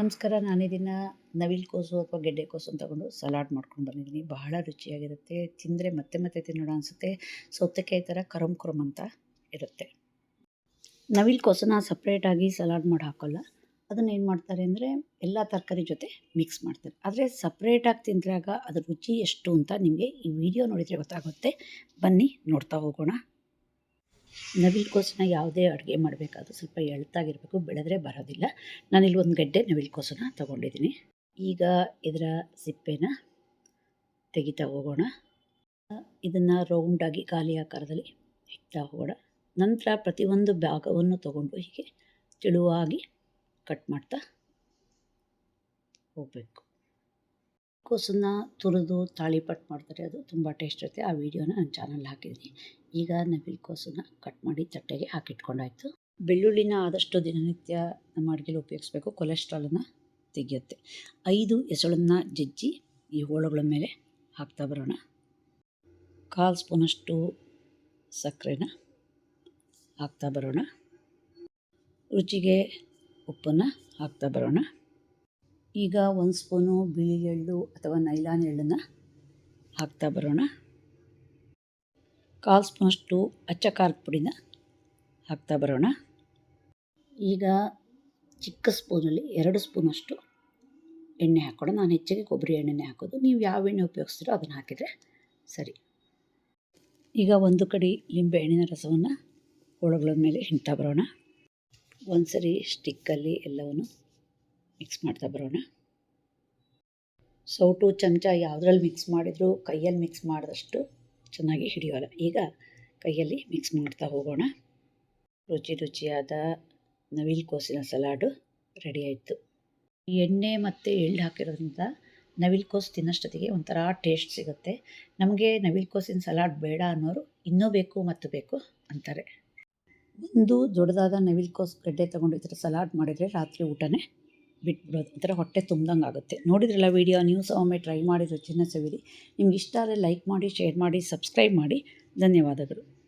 ನಮಸ್ಕಾರ ನಾನಿದನ್ನು ನವಿಲುಕೋಸು ಅಥವಾ ಗೆಡ್ಡೆ ಗೆಡ್ಡೆಕೋಸು ತಗೊಂಡು ಸಲಾಡ್ ಮಾಡ್ಕೊಂಡು ಬಂದಿದ್ದೀನಿ. ಬಹಳ ರುಚಿಯಾಗಿರುತ್ತೆ, ತಿಂದರೆ ಮತ್ತೆ ಮತ್ತೆ ತಿನ್ನೋಣ ಅನಿಸುತ್ತೆ. ಸೌತೆಕಾಯಿ ಥರ ಕರಮ್ ಕುರಮ್ ಅಂತ ಇರುತ್ತೆ. ನವಿಲುಕೋಸನ್ನ ಸಪ್ರೇಟಾಗಿ ಸಲಾಡ್ ಮಾಡಿ ಹಾಕೋಲ್ಲ. ಅದನ್ನು ಏನು ಮಾಡ್ತಾರೆ ಅಂದರೆ ಎಲ್ಲ ತರಕಾರಿ ಜೊತೆ ಮಿಕ್ಸ್ ಮಾಡ್ತಾರೆ. ಆದರೆ ಸಪ್ರೇಟಾಗಿ ತಿಂದಾಗ ಅದ್ರ ರುಚಿ ಎಷ್ಟು ಅಂತ ನಿಮಗೆ ಈ ವಿಡಿಯೋ ನೋಡಿದರೆ ಗೊತ್ತಾಗುತ್ತೆ. ಬನ್ನಿ ನೋಡ್ತಾ ಹೋಗೋಣ. ನವಿಲುಕೋಸನ್ನ ಯಾವುದೇ ಅಡುಗೆ ಮಾಡಬೇಕಾದ್ರೂ ಸ್ವಲ್ಪ ಎಳ್ತಾಗಿರಬೇಕು, ಬೆಳೆದ್ರೆ ಬರೋದಿಲ್ಲ. ನಾನಿಲ್ಲಿ ಒಂದು ಗಡ್ಡೆ ನವಿಲುಕೋಸನ್ನ ತೊಗೊಂಡಿದ್ದೀನಿ. ಈಗ ಇದರ ಸಿಪ್ಪೆನ ತೆಗಿತಾ ಹೋಗೋಣ. ಇದನ್ನು ರೌಂಡಾಗಿ ಖಾಲಿ ಆಕಾರದಲ್ಲಿ ಇಕ್ತಾ ಹೋಗೋಣ. ನಂತರ ಪ್ರತಿಯೊಂದು ಭಾಗವನ್ನು ತಗೊಂಡು ಹೀಗೆ ತೆಳುವಾಗಿ ಕಟ್ ಮಾಡ್ತಾ ಹೋಗಬೇಕು. ಕೋಸನ್ನ ತುರಿದು ತಾಳಿಪಟ್ಟು ಮಾಡ್ತಾರೆ. ಅದು ತುಂಬ ಟೇಸ್ಟ್ ಇರುತ್ತೆ. ಆ ವಿಡಿಯೋನ ನನ್ನ ಚಾನಲ್ ಹಾಕಿದ್ದೀನಿ. ಈಗ ನವಿಲುಕೋಸನ್ನ ಕಟ್ ಮಾಡಿ ತಟ್ಟೆಗೆ ಹಾಕಿಟ್ಕೊಂಡಾಯಿತು. ಬೆಳ್ಳುಳ್ಳಿನ ಆದಷ್ಟು ದಿನನಿತ್ಯ ನಮ್ಮ ಅಡುಗೆಲಿ ಉಪಯೋಗಿಸ್ಬೇಕು. ಕೊಲೆಸ್ಟ್ರಾಲನ್ನು ತೆಗೆಯುತ್ತೆ. ಐದು ಎಸಳನ್ನು ಜಜ್ಜಿ ಈ ಹೋಳುಗಳ ಮೇಲೆ ಹಾಕ್ತಾ ಬರೋಣ. ಕಾಲು ಸ್ಪೂನಷ್ಟು ಸಕ್ಕರೆನ ಹಾಕ್ತಾ ಬರೋಣ. ರುಚಿಗೆ ಉಪ್ಪನ್ನು ಹಾಕ್ತಾ ಬರೋಣ. ಈಗ ಒಂದು ಸ್ಪೂನು ಬಿಳಿ ಎಳ್ಳು ಅಥವಾ ನೈಲಾನ್ ಎಳ್ಳನ್ನು ಹಾಕ್ತಾ ಬರೋಣ. ಕಾಲು ಸ್ಪೂನಷ್ಟು ಅಚ್ಚ ಖಾರದ ಪುಡಿನ ಹಾಕ್ತಾ ಬರೋಣ. ಈಗ ಚಿಕ್ಕ ಸ್ಪೂನಲ್ಲಿ ಎರಡು ಸ್ಪೂನಷ್ಟು ಎಣ್ಣೆ ಹಾಕೋಣ ನಾನು ಹೆಚ್ಚಿಗೆ ಕೊಬ್ಬರಿ ಎಣ್ಣೆನೇ ಹಾಕೋದು. ನೀವು ಯಾವ ಎಣ್ಣೆ ಉಪಯೋಗಿಸ್ತೀರೋ ಅದನ್ನು ಹಾಕಿದರೆ ಸರಿ. ಈಗ ಒಂದು ಕಡೆ ಲಿಂಬೆ ಹಣ್ಣಿನ ರಸವನ್ನು ಹೋಳುಗಳ ಮೇಲೆ ಹಿಂಡ್ತಾ ಬರೋಣ. ಒಂದು ಸರಿ ಸ್ಟಿಕ್ಕಲ್ಲಿ ಎಲ್ಲವನ್ನು ಮಿಕ್ಸ್ ಮಾಡ್ತಾ ಬರೋಣ. ಸೌಟು ಚಮಚ ಯಾವುದ್ರಲ್ಲಿ ಮಿಕ್ಸ್ ಮಾಡಿದರೂ ಕೈಯಲ್ಲಿ ಮಿಕ್ಸ್ ಮಾಡಿದಷ್ಟು ಚೆನ್ನಾಗಿ ಹಿಡಿಯೋಲ್ಲ. ಈಗ ಕೈಯಲ್ಲಿ ಮಿಕ್ಸ್ ಮಾಡ್ತಾ ಹೋಗೋಣ. ರುಚಿ ರುಚಿಯಾದ ನವಿಲುಕೋಸಿನ ಸಲಾಡು ರೆಡಿ ಆಯಿತು. ಎಣ್ಣೆ ಮತ್ತು ಎಳ್ಳು ಹಾಕಿರೋದ್ರಿಂದ ನವಿಲುಕೋಸು ತಿನ್ನೋಷ್ಟೊತ್ತಿಗೆ ಒಂಥರ ಟೇಸ್ಟ್ ಸಿಗುತ್ತೆ. ನಮಗೆ ನವಿಲುಕೋಸಿನ ಸಲಾಡ್ ಬೇಡ ಅನ್ನೋರು ಇನ್ನೂ ಬೇಕು ಮತ್ತು ಬೇಕು ಅಂತಾರೆ. ಒಂದು ದೊಡ್ಡದಾದ ನವಿಲುಕೋಸು ಗಡ್ಡೆ ತೊಗೊಂಡು ಸಲಾಡ್ ಮಾಡಿದರೆ ರಾತ್ರಿ ಊಟನೇ ಬಿಟ್ಬಿಡೋದು. ಒಂಥರ ಹೊಟ್ಟೆ ತುಂಬ್ದಂಗೆ ಆಗುತ್ತೆ. ನೋಡಿದ್ರಲ್ಲ ವೀಡಿಯೋ, ನೀವು ಒಮ್ಮೆ ಟ್ರೈ ಮಾಡಿ ರುಚಿನ ಸವಿರಿ. ನಿಮ್ಗೆ ಇಷ್ಟ ಆದರೆ ಲೈಕ್ ಮಾಡಿ, ಶೇರ್ ಮಾಡಿ, ಸಬ್ಸ್ಕ್ರೈಬ್ ಮಾಡಿ. ಧನ್ಯವಾದಗಳು.